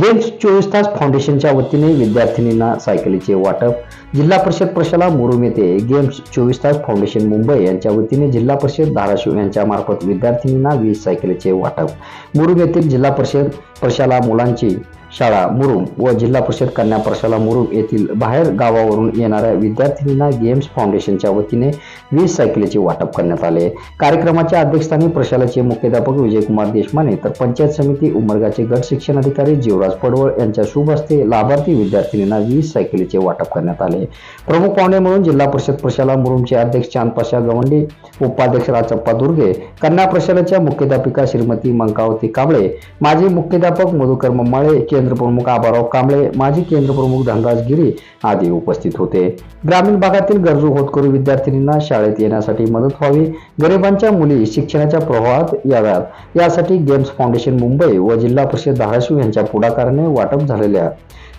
Games चोवीस तास फाउंडेशनच्या वतीने विद्यार्थिनींना सायकलीचे वाटप. जिल्हा परिषद प्रशाला मुरुम येथे गेम्स चोवीस तास फाउंडेशन मुंबई यांच्या वतीने जिल्हा परिषद धाराशिव यांच्या मार्फत विद्यार्थिनींना वीस सायकलीचे वाटप. मुरुम येथील जिल्हा परिषद प्रशाला मुलांची शाळा मुरुम व जिल्हा परिषद कन्या प्रशाला मुरुम येथील बाहेर गावावरून येणाऱ्या विद्यार्थिनींना गेम्स फाउंडेशनच्या वतीने वीस सायकलीचे वाटप करण्यात आले. कार्यक्रमाच्या अध्यक्षस्थानी प्रशालाचे मुख्याध्यापक विजयकुमार देशमाने तर पंचायत समिती उमरगाचे गट शिक्षण अधिकारी जीवराज पडवळ यांच्या शुभ हस्ते लाभार्थी विद्यार्थिनींना वीस सायकलीचे वाटप करण्यात आले. प्रमुख पाहुणे म्हणून जिल्हा परिषद प्रशाला मुरुमचे अध्यक्ष चांदपाशा गवंडी उपाध्यक्ष राजप्पा दुर्गे कन्या प्रशालाच्या मुख्याध्यापिका श्रीमती मंकावती कांबळे माजी मुख्याध्यापक मधुकर मम्माळे के. केंद्रप्रमुख आबाराव कांबळे माजी केंद्रप्रमुख धनराज गिरी आदी उपस्थित होते. ग्रामीण भागातील गरजू होतकरू विद्यार्थिनींना शाळेत येण्यासाठी मदत व्हावी गरिबांच्या मुली शिक्षणाच्या प्रवाहात याव्यात. यासाठी गेम्स फाउंडेशन मुंबई व जिल्हा परिषद धाराशिव यांच्या पुढाकाराने वाटप झालेल्या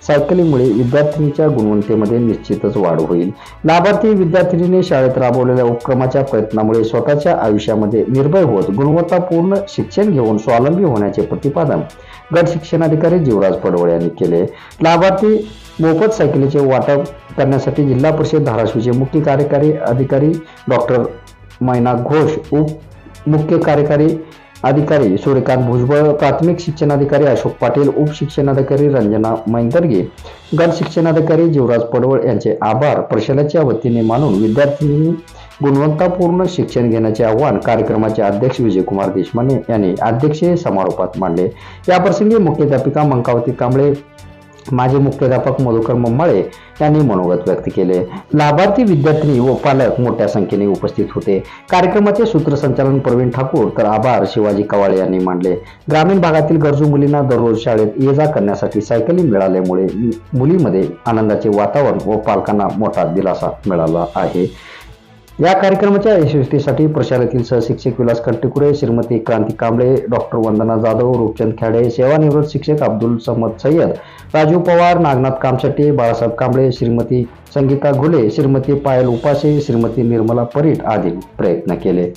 सायकलीमुळे विद्यार्थिनीच्या गुणवत्तेमध्ये निश्चितच वाढ होईल. लाभार्थी विद्यार्थिनीने शाळेत राबवलेल्या उपक्रमाच्या प्रयत्नामुळे स्वतःच्या आयुष्यामध्ये निर्भय होत गुणवत्तापूर्ण शिक्षण घेऊन स्वावलंबी होण्याचे प्रतिपादन गट शिक्षणाधिकारी जीवराज पडवळ यांनी केले. लाभार्थी मोफत सायकलीचे वाटप करण्यासाठी जिल्हा परिषद धाराशिवचे मुख्य कार्यकारी अधिकारी डॉक्टर मैना घोष उप मुख्य कार्यकारी अधिकारी सूर्यकांत भुजबळ प्राथमिक शिक्षणाधिकारी अशोक पाटील उपशिक्षणाधिकारी रंजना मैंदर्गे गट शिक्षणाधिकारी जीवराज पडवळ यांचे आभार. प्रशालाच्या वतीने मानून विद्यार्थ्यांनी गुणवत्तापूर्ण शिक्षण घेण्याचे आव्हान कार्यक्रमाचे अध्यक्ष विजयकुमार देशमाने यांनी अध्यक्षीय समारोपात मांडले. याप्रसंगी मुख्याध्यापिका मंकावती कांबळे माजी मुख्याध्यापक मधुकर मम्माळे यांनी मनोगत व्यक्त केले. लाभार्थी विद्यार्थी व पालक मोठ्या संख्येने उपस्थित होते. कार्यक्रमाचे सूत्रसंचालन प्रवीण ठाकूर तर आभार शिवाजी कवाळे यांनी मांडले. ग्रामीण भागातील गरजू मुलींना दररोज शाळेत ये जा करण्यासाठी सायकली मिळाल्यामुळे मुलीमध्ये आनंदाचे वातावरण व पालकांना मोठा दिलासा मिळाला आहे. या कार्यक्रमाच्या यशस्वीसाठी प्रशालेतील सहशिक्षक विलास कंटिकुडे श्रीमती क्रांती कांबळे डॉक्टर वंदना जाधव रूपचंद खेडे सेवानिवृत्त शिक्षक अब्दुल समद सय्यद राजू पवार नागनाथ कामशेट्टी बाळासाहेब कांबळे श्रीमती संगीता घुले श्रीमती पायल उपासे श्रीमती निर्मला परीट आदी प्रयत्न केले.